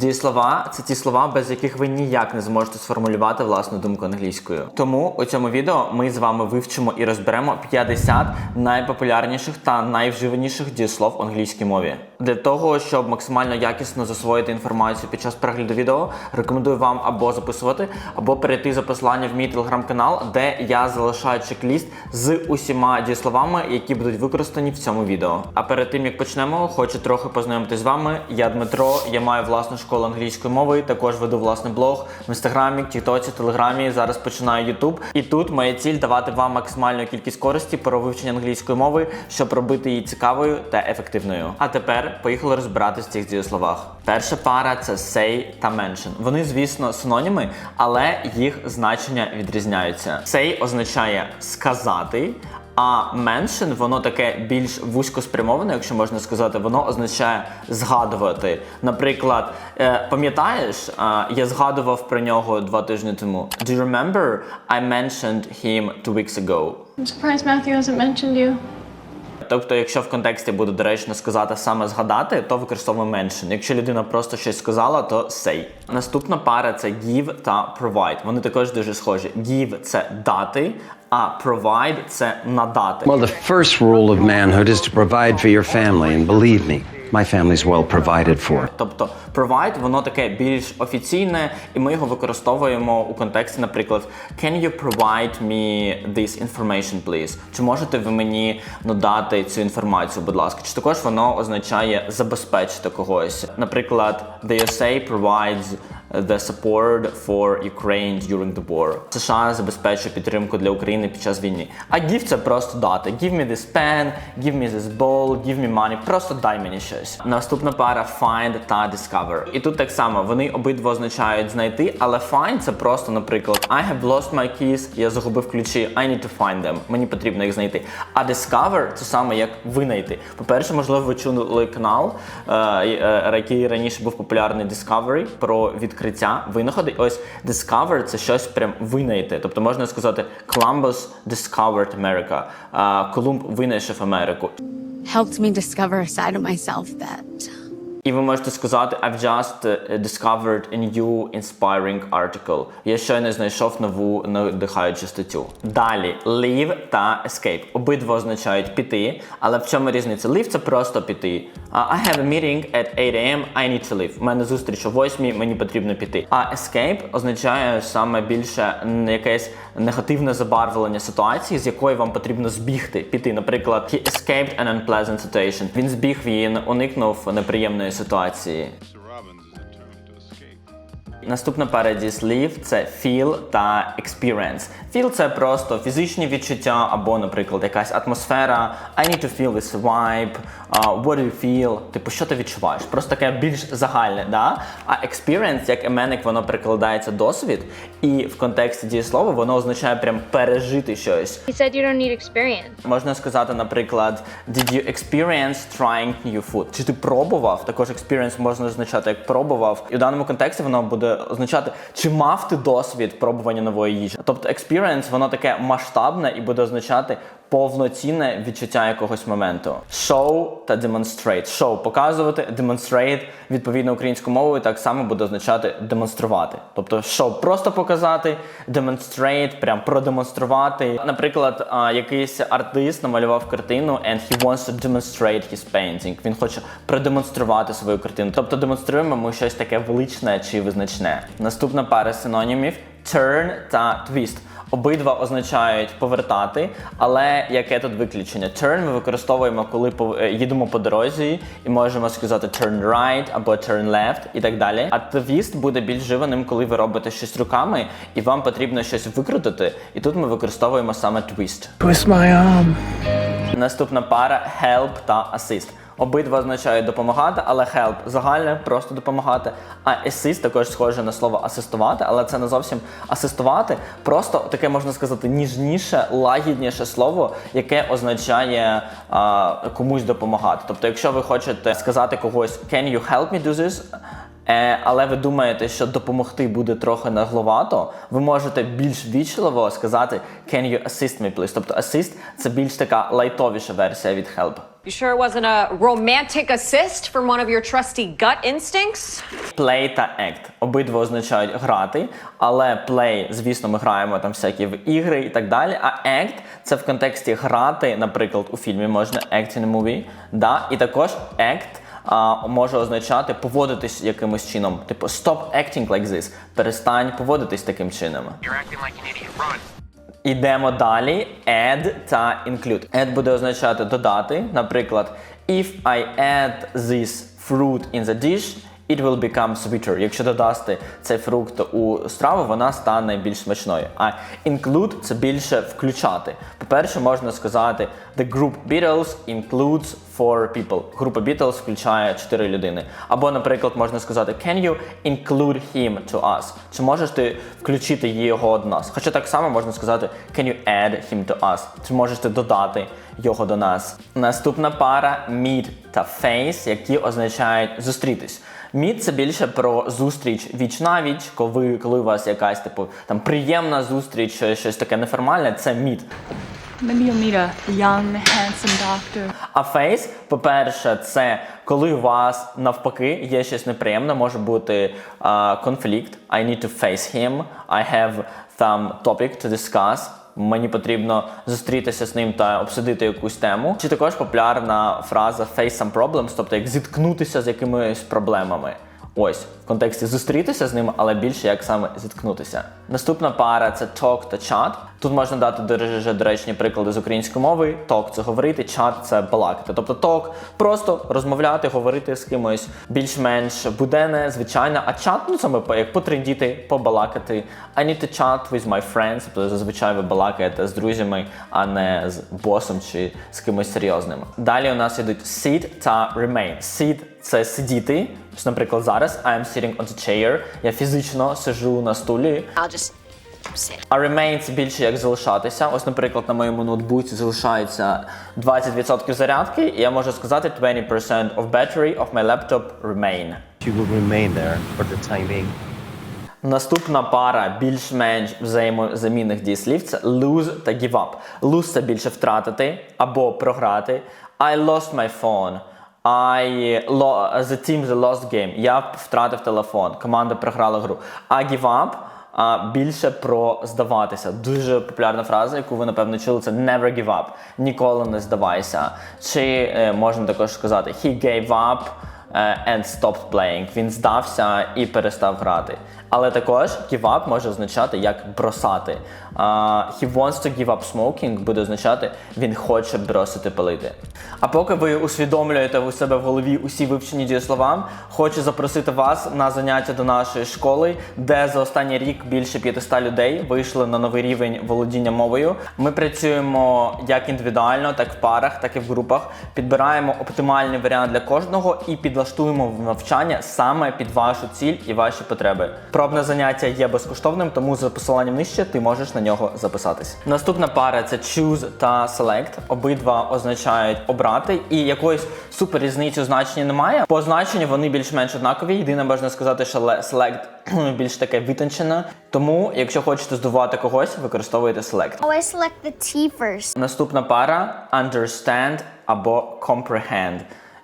Дієслова це ті слова, без яких ви ніяк не зможете сформулювати власну думку англійською. Тому у цьому відео ми з вами вивчимо і розберемо 50 найпопулярніших та найвживаніших дієслов в англійській мові. Для того, щоб максимально якісно засвоїти інформацію під час перегляду відео, рекомендую вам або записувати, або перейти за посиланням в мій телеграм-канал, де я залишаю чек-ліст з усіма дієсловами, які будуть використані в цьому відео. А перед тим як почнемо, хочу трохи познайомитись з вами. Я Дмитро, я маю власну школу англійської мови, також веду власний блог в інстаграмі, тіктоці, телеграмі. Зараз починаю Ютуб. І тут моя ціль давати вам максимальну кількість користі про вивчення англійської мови, щоб робити її цікавою та ефективною. А тепер поїхали розбиратися в цих дієсловах. Перша пара це say та mention. Вони, звісно, синоніми, але їх значення відрізняються. Say означає сказати. А меншин, воно таке більш вузько спрямоване, якщо можна сказати, воно означає згадувати. Наприклад, е, пам'ятаєш, е, я згадував про нього два тижні тому. Do you remember I mentioned him two weeks ago? I'm surprised Matthew hasn't mentioned you. Тобто, якщо в контексті буде доречно сказати саме згадати, то використовуємо mention. Якщо людина просто щось сказала, то say. Наступна пара це give та provide. Вони також дуже схожі. Give – це дати, а provide – це надати. Well, the first rule of manhood is to provide for your family, and believe me, my family's well provided for. Тобто provide, воно таке більш офіційне, і ми його використовуємо у контексті, наприклад, Can you provide me this information, please? Чи можете ви мені надати цю інформацію, будь ласка? Чи також воно означає забезпечити когось? Наприклад, the USA provides the support for Ukraine during the war. США забезпечує підтримку для України під час війни. А give це просто дати. Give me this pen, give me this ball, give me money. Просто дай мені щось. Наступна пара find та discover. І тут так само вони обидва означають знайти, але find це просто, наприклад, I have lost my keys, я загубив ключі, I need to find them. Мені потрібно їх знайти. А discover це саме як винайти. По-перше, можливо, ви чули канал, е, е, який раніше був популярний Discovery про відкриття винаходи. Ось Discover це щось прям винайти. Тобто можна сказати Columbus discovered America. Колумб винайшов Америку. helped me discover a side of myself that І ви можете сказати I've just uh, discovered a new inspiring article. Я щойно знайшов нову надихаючу статтю. Далі leave та escape. Обидва означають піти, але в чому різниця? Leave – це просто піти. I have a meeting at 8 am, I need to leave. У мене зустріч о 8, мені потрібно піти. А escape означає саме більше якесь негативне забарвлення ситуації, з якої вам потрібно збігти, піти. Наприклад, he escaped an unpleasant situation. Він збіг, він уникнув неприємної ситуації. To escape. Наступна пара дієслів – це feel та experience. Feel – це просто фізичні відчуття або, наприклад, якась атмосфера. I need to feel this vibe. Uh, what do you feel? Типу, що ти відчуваєш? Просто таке більш загальне, да? А experience, як іменник, воно перекладається досвід, і в контексті дієслова воно означає прям пережити щось. He said you don't need experience. Можна сказати, наприклад, did you experience trying new food? Чи ти пробував? Також experience можна означати як пробував. І в даному контексті воно буде означати, чи мав ти досвід пробування нової їжі. Тобто experience, воно таке масштабне і буде означати повноцінне відчуття якогось моменту. Show та demonstrate. Show – показувати, demonstrate відповідно українською мовою так само буде означати демонструвати. Тобто show – просто показати, demonstrate – прям продемонструвати. Наприклад, якийсь артист намалював картину and he wants to demonstrate his painting. Він хоче продемонструвати свою картину. Тобто демонструємо ми щось таке величне чи визначне. Наступна пара синонімів turn та twist. Обидва означають повертати, але яке тут виключення? Turn ми використовуємо, коли е, їдемо по дорозі, і можемо сказати turn right або turn left і так далі. А twist буде більш живаним, коли ви робите щось руками, і вам потрібно щось викрутити. І тут ми використовуємо саме twist. Twist my arm. Наступна пара help та assist. Обидва означають допомагати, але help загальне просто допомагати. А assist також схоже на слово асистувати, але це не зовсім асистувати. Просто таке можна сказати ніжніше, лагідніше слово, яке означає а, комусь допомагати. Тобто, якщо ви хочете сказати когось Can you help me do this? Е, але ви думаєте, що допомогти буде трохи нагловато, ви можете більш вічливо сказати Can you assist me, please? Тобто assist – це більш така лайтовіша версія від help. You sure it wasn't a romantic assist from one of your trusty gut instincts? Play та act. Обидва означають грати, але play, звісно, ми граємо там всякі в ігри і так далі. А act це в контексті грати, наприклад, у фільмі можна act in a movie. Да? І також act а, може означати поводитись якимось чином. Типу, stop acting like this. Перестань поводитись таким чином. You're acting like an idiot. Run. Ідемо далі. Add та include. Add буде означати додати. Наприклад, if I add this fruit in the dish, it will become sweeter. Якщо додасти цей фрукт у страву, вона стане більш смачною. А include це більше включати. По-перше, можна сказати the group Beatles includes four people. Група Beatles включає 4 людини. Або, наприклад, можна сказати Can you include him to us? Чи можеш ти включити його до нас? Хоча так само можна сказати Can you add him to us? Чи можеш ти додати його до нас? Наступна пара meet та face, які означають зустрітись. Meet – це більше про зустріч віч на віч, коли, коли у вас якась типу там приємна зустріч, щось таке неформальне, це meet. Maybe you'll meet a young, handsome doctor. А фейс, по-перше, це коли у вас навпаки є щось неприємне, може бути а, конфлікт. I need to face him. I have some topic to discuss. Мені потрібно зустрітися з ним та обсудити якусь тему. Чи також популярна фраза face some problems, тобто як зіткнутися з якимись проблемами. Ось в контексті зустрітися з ним, але більше як саме зіткнутися. Наступна пара це talk та chat. Тут можна дати дуже доречні приклади з української мови. Talk – це говорити, chat – це балакати. Тобто talk – просто розмовляти, говорити з кимось більш-менш буденне, звичайне. А chat – ну саме як потрендіти, побалакати. I need to chat with my friends. Тобто зазвичай ви балакаєте з друзями, а не з босом чи з кимось серйозним. Далі у нас йдуть sit та remain. Sit – це сидіти. Наприклад, зараз I am sitting on the chair. Я фізично сиджу на стулі. I'll just А remain більше як залишатися. Ось, наприклад, на моєму ноутбуці залишається 20% зарядки, і я можу сказати 20% of battery of my laptop remain. She will remain there for the time being. Наступна пара більш-менш взаємозамінних дієслів це lose та give up. Lose це більше втратити або програти. I lost my phone. I lo- the team the lost game. Я втратив телефон. Команда програла гру. А give up а, більше про здаватися. Дуже популярна фраза, яку ви напевно чули, це never give up. Ніколи не здавайся. Чи е, можна також сказати he gave up е, and stopped playing. Він здався і перестав грати. Але також give up може означати як бросати. А, he wants to give up smoking буде означати він хоче бросити палити. А поки ви усвідомлюєте у себе в голові усі вивчені дієслова, хочу запросити вас на заняття до нашої школи, де за останній рік більше 500 людей вийшли на новий рівень володіння мовою. Ми працюємо як індивідуально, так в парах, так і в групах. Підбираємо оптимальний варіант для кожного і підлаштуємо навчання саме під вашу ціль і ваші потреби. Пробне заняття є безкоштовним, тому за посиланням нижче ти можеш на нього записатись. Наступна пара це choose та select. Обидва означають обрати, і якоїсь супер різниці у значенні немає. По значенню вони більш-менш однакові. Єдине можна сказати, що le- select більш таке витончене. Тому, якщо хочете здивувати когось, використовуйте select. Oh, I select the T first. Наступна пара understand або comprehend.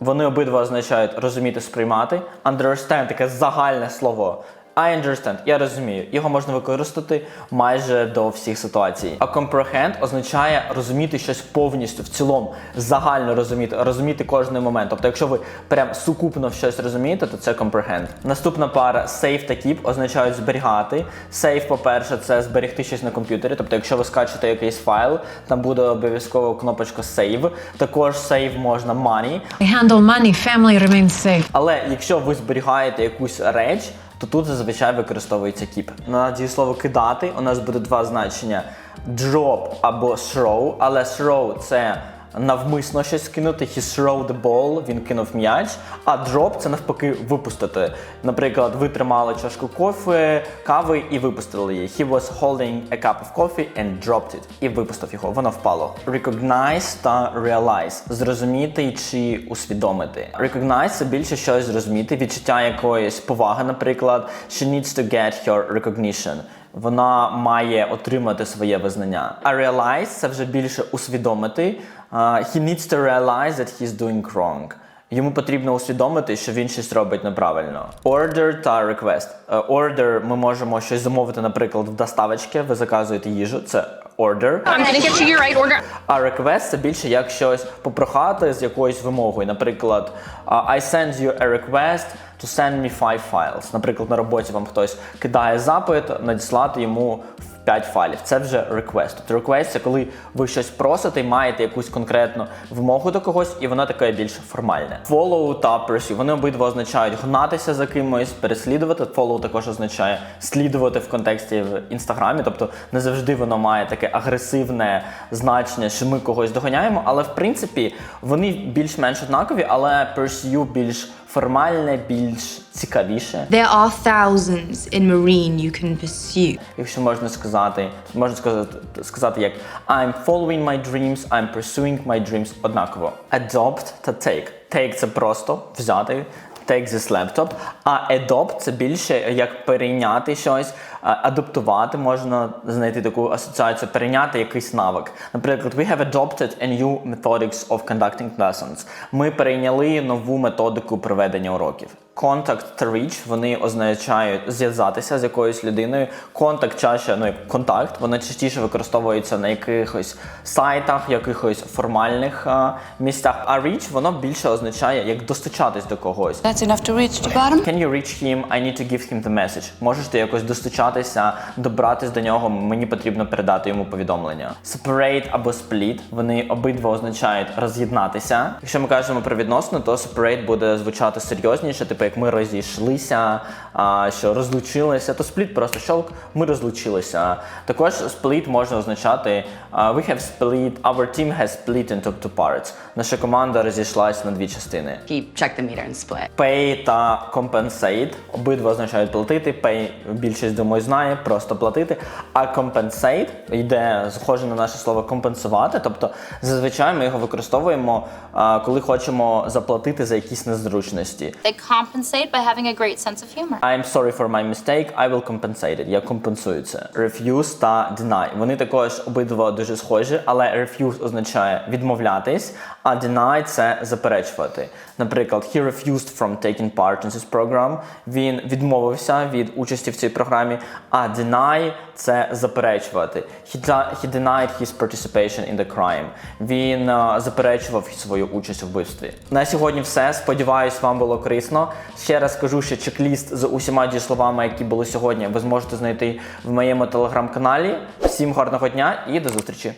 Вони обидва означають розуміти, сприймати. Understand таке загальне слово. I understand, я розумію. Його можна використати майже до всіх ситуацій. А comprehend означає розуміти щось повністю в цілому, загально розуміти, розуміти кожний момент. Тобто, якщо ви прям сукупно щось розумієте, то це comprehend. Наступна пара save та keep означають зберігати. Save, по-перше, це зберегти щось на комп'ютері. Тобто, якщо ви скачете якийсь файл, там буде обов'язково кнопочка save. Також save можна money. handle money, family remains safe. Але якщо ви зберігаєте якусь реч, то тут зазвичай використовується keep. На дієслово кидати у нас буде два значення: drop або throw, але throw – це навмисно щось кинути. He threw the ball, він кинув м'яч. А drop – це навпаки випустити. Наприклад, ви тримали чашку кофе, кави і випустили її. He was holding a cup of coffee and dropped it. І випустив його, воно впало. Recognize та realize – зрозуміти чи усвідомити. Recognize – це більше щось зрозуміти, відчуття якоїсь поваги, наприклад. She needs to get her recognition. Вона має отримати своє визнання. А realize – це вже більше усвідомити, he needs to realize that he's doing wrong. Йому потрібно усвідомити, що він щось робить неправильно. Order та request. Е, Order ми можемо щось замовити, наприклад, в доставочці. Ви заказуєте їжу. Це order. I'm gonna get you your right order. А request це більше як щось попрохати з якоюсь вимогою. Наприклад, I send you a request to send me five files. Наприклад, на роботі вам хтось кидає запит, надіслати йому 5 файлів. Це вже request. Тобто request – це коли ви щось просите і маєте якусь конкретну вимогу до когось, і вона таке більш формальне. Follow та pursue. Вони обидва означають гнатися за кимось, переслідувати. Follow також означає слідувати в контексті в інстаграмі. Тобто не завжди воно має таке агресивне значення, що ми когось доганяємо. Але в принципі вони більш-менш однакові, але pursue більш формальне, більш цікавіше. There are thousands in Marine you can pursue. Якщо можна сказати, можна сказати, сказати як I'm following my dreams, I'm pursuing my dreams однаково. Adopt та take. Take це просто взяти. Take this laptop, а adopt це більше як перейняти щось, адаптувати, можна знайти таку асоціацію, перейняти якийсь навик. Наприклад, we have adopted a new methodics of conducting lessons. Ми перейняли нову методику проведення уроків. Contact та reach вони означають зв'язатися з якоюсь людиною. Контакт чаще, ну як контакт, вони частіше використовуються на якихось сайтах, якихось формальних а, місцях. А reach воно більше означає як достучатись до когось. That's enough to reach the bottom. Can you reach him? I need to give him the message. Можеш ти якось достучатися, добратись до нього. Мені потрібно передати йому повідомлення. Separate або split, вони обидва означають роз'єднатися. Якщо ми кажемо про відносини, то separate буде звучати серйозніше, типу як ми розійшлися, а, що розлучилися, то split просто щолк, ми розлучилися. Також split може означати we have split, our team has split into two parts. Наша команда розійшлась на дві частини. Keep check the meter and split. Pay та compensate обидва означають платити. Pay більшість думаю знає, просто платити. А compensate йде схоже на наше слово компенсувати. Тобто зазвичай ми його використовуємо, коли хочемо заплатити за якісь незручності. They compensate by having a great sense of humor. I'm sorry for my mistake, I will compensate it. Я компенсую це. Refuse та deny. Вони також обидва дуже схожі, але refuse означає відмовлятись, а deny – це заперечувати. Наприклад, he refused from taking part in this program. Він відмовився від участі в цій програмі, а deny – це заперечувати. He, he denied his participation in the crime. Він е, заперечував свою участь у вбивстві. На сьогодні все. Сподіваюсь, вам було корисно. Ще раз кажу, що чек-ліст з усіма дієсловами, які були сьогодні, ви зможете знайти в моєму телеграм-каналі. Всім гарного дня і до зустрічі!